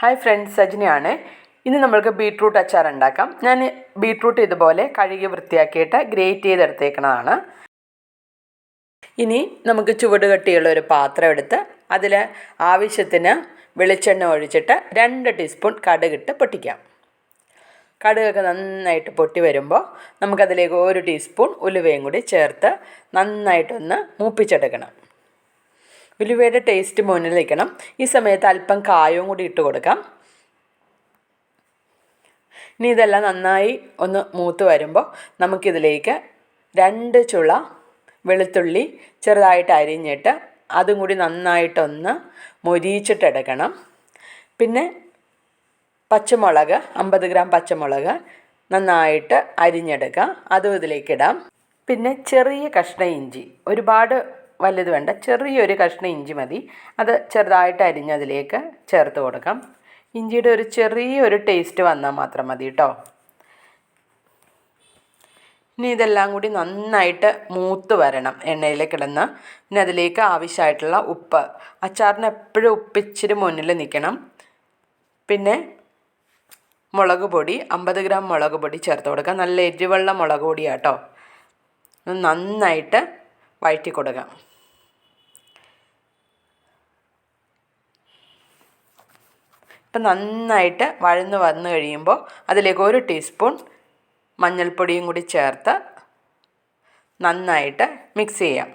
Hi friends സജിനിയാണ്. ഇന്ന് നമ്മൾക്ക് beetroot അച്ചാർ ഉണ്ടാക്കാം. ഞാൻ ബീട്രൂട്ട് ഇതുപോലെ കഴുകി വൃത്തിയാക്കിയിട്ട് ഗ്രേറ്റ് ചെയ്തെടുത്തേക്കുന്നതാണ്. ഇനി നമുക്ക് ചുവട് കട്ടിയുള്ള ഒരു പാത്രം എടുത്ത് അതിൽ ആവശ്യത്തിന് വെളിച്ചെണ്ണ ഒഴിച്ചിട്ട് രണ്ട് ടീസ്പൂൺ കടുകിട്ട് പൊട്ടിക്കാം. കടുകൊക്കെ നന്നായിട്ട് പൊട്ടി വരുമ്പോൾ നമുക്കതിലേക്ക് ഒരു ടീസ്പൂൺ ഉലുവയും കൂടി ചേർത്ത് നന്നായിട്ടൊന്ന് മൂപ്പിച്ചെടുക്കണം. ഉലുവയുടെ ടേസ്റ്റ് മുന്നിൽ നിൽക്കണം. ഈ സമയത്ത് അല്പം കായവും കൂടി ഇട്ട് കൊടുക്കാം. ഇനി ഇതെല്ലാം നന്നായി ഒന്ന് മൂത്ത് വരുമ്പോൾ നമുക്കിതിലേക്ക് രണ്ട് ചുള വെളുത്തുള്ളി ചെറുതായിട്ട് അരിഞ്ഞിട്ട് അതും കൂടി നന്നായിട്ടൊന്ന് മൊരിയിച്ചിട്ടെടുക്കണം പിന്നെ പച്ചമുളക് അമ്പത് ഗ്രാം പച്ചമുളക് നന്നായിട്ട് അരിഞ്ഞെടുക്കുക അതും ഇതിലേക്കിടാം. പിന്നെ ചെറിയ കഷ്ണ ഇഞ്ചി. ഒരുപാട് വലുത് വേണ്ട. ചെറിയൊരു കഷ്ണം ഇഞ്ചി മതി. അത് ചെറുതായിട്ട് അരിഞ്ഞ് അതിലേക്ക് ചേർത്ത് കൊടുക്കാം. ഇഞ്ചിയുടെ ഒരു ചെറിയൊരു ടേസ്റ്റ് വന്നാൽ മാത്രം മതി കേട്ടോ ഇനി ഇതെല്ലാം കൂടി നന്നായിട്ട് മൂത്ത് വരണം. എണ്ണയിൽ കിടന്ന്. പിന്നെ അതിലേക്ക് ആവശ്യമായിട്ടുള്ള ഉപ്പ്. അച്ചാറിന് എപ്പോഴും ഉപ്പിച്ചിരി മുന്നിൽ നിൽക്കണം. പിന്നെ മുളക് പൊടി അമ്പത് ഗ്രാം മുളക് പൊടി ചേർത്ത് കൊടുക്കുക നല്ല എരിവെള്ള മുളക് പൊടിയാട്ടോ നന്നായിട്ട് വഴറ്റി കൊടുക്കാം. ഇപ്പം നന്നായിട്ട് വഴന്ന് വന്നു കഴിയുമ്പോൾ അതിലേക്ക് ഒരു ടീസ്പൂൺ മഞ്ഞൾപ്പൊടിയും കൂടി ചേർത്ത് നന്നായിട്ട് മിക്സ് ചെയ്യാം.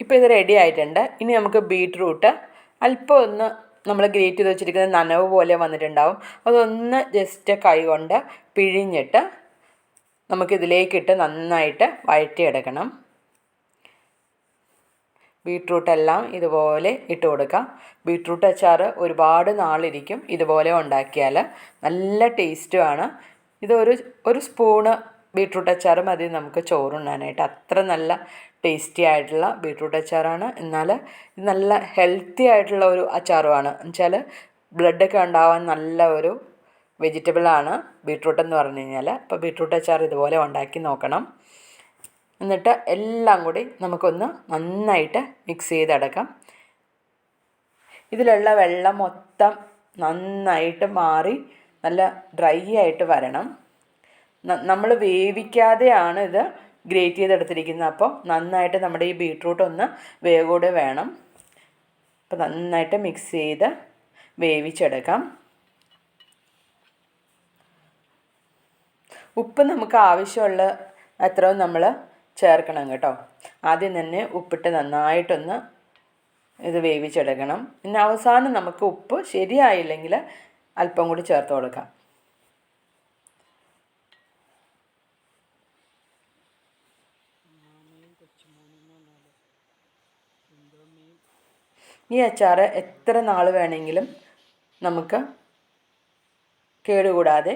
ഇപ്പോൾ ഇത് റെഡി ആയിട്ടുണ്ട്. ഇനി നമുക്ക് ബീട്രൂട്ട് അല്പം ഒന്ന് നമ്മൾ ഗ്രേറ്റ് ചെയ്ത് വെച്ചിരിക്കുന്ന നനവ് പോലെ വന്നിട്ടുണ്ടാവും. അതൊന്ന് ജസ്റ്റ് കൈ കൊണ്ട് പിഴിഞ്ഞിട്ട് നമുക്കിതിലേക്കിട്ട് നന്നായിട്ട് വഴറ്റിയെടുക്കണം. ബീട്രൂട്ടെല്ലാം ഇതുപോലെ ഇട്ട് കൊടുക്കാം. ബീട്രൂട്ട് അച്ചാർ ഒരുപാട് നാളിരിക്കും ഇതുപോലെ ഉണ്ടാക്കിയാൽ നല്ല ടേസ്റ്റുമാണ് ഇതൊരു ഒരു സ്പൂണ് ബീട്രൂട്ട് അച്ചാർ മതി നമുക്ക് ചോറുണ്ണാനായിട്ട്. അത്ര നല്ല ടേസ്റ്റി ആയിട്ടുള്ള ബീട്രൂട്ട് അച്ചാറാണ്. എന്നാൽ ഇത് നല്ല ഹെൽത്തി ആയിട്ടുള്ള ഒരു അച്ചാറുമാണ്. എന്നുവെച്ചാൽ ബ്ലഡൊക്കെ ഉണ്ടാവാൻ നല്ല ഒരു വെജിറ്റബിളാണ് ബീട്രൂട്ട് എന്ന് പറഞ്ഞു കഴിഞ്ഞാൽ അപ്പോൾ ബീട്രൂട്ട് അച്ചാർ ഇതുപോലെ ഉണ്ടാക്കി നോക്കണം. എന്നിട്ട് എല്ലാം കൂടി നമുക്കൊന്ന് നന്നായിട്ട് മിക്സ് ചെയ്തെടുക്കാം. ഇതിലുള്ള വെള്ളം മൊത്തം നന്നായിട്ട് മാറി നല്ല ഡ്രൈ ആയിട്ട് വരണം. നമ്മൾ വേവിക്കാതെയാണ് ഇത് ഗ്രേറ്റ് ചെയ്തെടുത്തിരിക്കുന്നത്. അപ്പോൾ നന്നായിട്ട് നമ്മുടെ ഈ ബീട്രൂട്ട് ഒന്ന് വേഗോടെ വേണം. അപ്പോൾ നന്നായിട്ട് മിക്സ് ചെയ്ത് വേവിച്ചെടുക്കാം. ഉപ്പ് നമുക്ക് ആവശ്യമുള്ള അത്രയും നമ്മൾ ചേർക്കണം കേട്ടോ. ആദ്യം തന്നെ ഉപ്പിട്ട് നന്നായിട്ടൊന്ന് ഇത് വേവിച്ചെടുക്കണം. പിന്നെ അവസാനം നമുക്ക് ഉപ്പ് ശരിയായില്ലെങ്കിൽ അല്പം കൂടി ചേർത്ത് കൊടുക്കാം. ഈ അച്ചാർ എത്ര നാൾ വേണമെങ്കിലും നമുക്ക് കേടുകൂടാതെ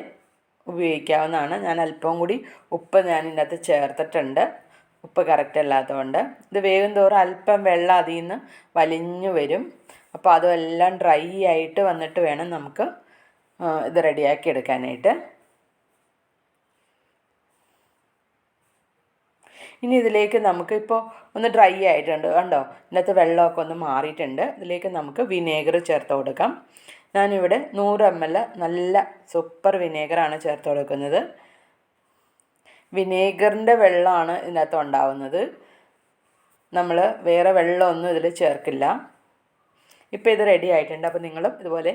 ഉപയോഗിക്കാവുന്നതാണ്. ഞാൻ അല്പം കൂടി ഉപ്പ് ഞാൻ ഇതിനകത്ത് ചേർത്തിട്ടുണ്ട്. ഉപ്പ് കറക്റ്റ് അല്ലാത്തതുകൊണ്ട്. ഇത് വേഗം തോറും അല്പം വെള്ളം അതിൽ നിന്ന് വലിഞ്ഞു വരും. അപ്പോൾ അതെല്ലാം ഡ്രൈ ആയിട്ട് വന്നിട്ട് വേണം നമുക്ക് ഇത് റെഡിയാക്കി എടുക്കാനായിട്ട്. ഇനി ഇതിലേക്ക് നമുക്ക് ഇപ്പോൾ ഒന്ന് ഡ്രൈ ആയിട്ടുണ്ട്. കണ്ടോ? ഇതിനകത്ത് വെള്ളമൊക്കെ ഒന്ന് മാറിയിട്ടുണ്ട്. ഇതിലേക്ക് നമുക്ക് വിനേഗർ ചേർത്ത് കൊടുക്കാം. ഞാനിവിടെ നൂറ് എം എൽ നല്ല സൂപ്പർ വിനേഗറാണ് ചേർത്ത് കൊടുക്കുന്നത്. വിനേഗറിന്റെ വെള്ളമാണ് ഇതിനകത്ത് ഉണ്ടാവുന്നത്. നമ്മൾ വേറെ വെള്ളമൊന്നും ഇതിൽ ചേർക്കില്ല. ഇപ്പോൾ ഇത് റെഡി ആയിട്ടുണ്ട്. അപ്പോൾ നിങ്ങളും ഇതുപോലെ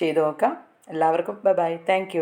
ചെയ്തു നോക്കാം. എല്ലാവർക്കും ബൈ ബൈ താങ്ക്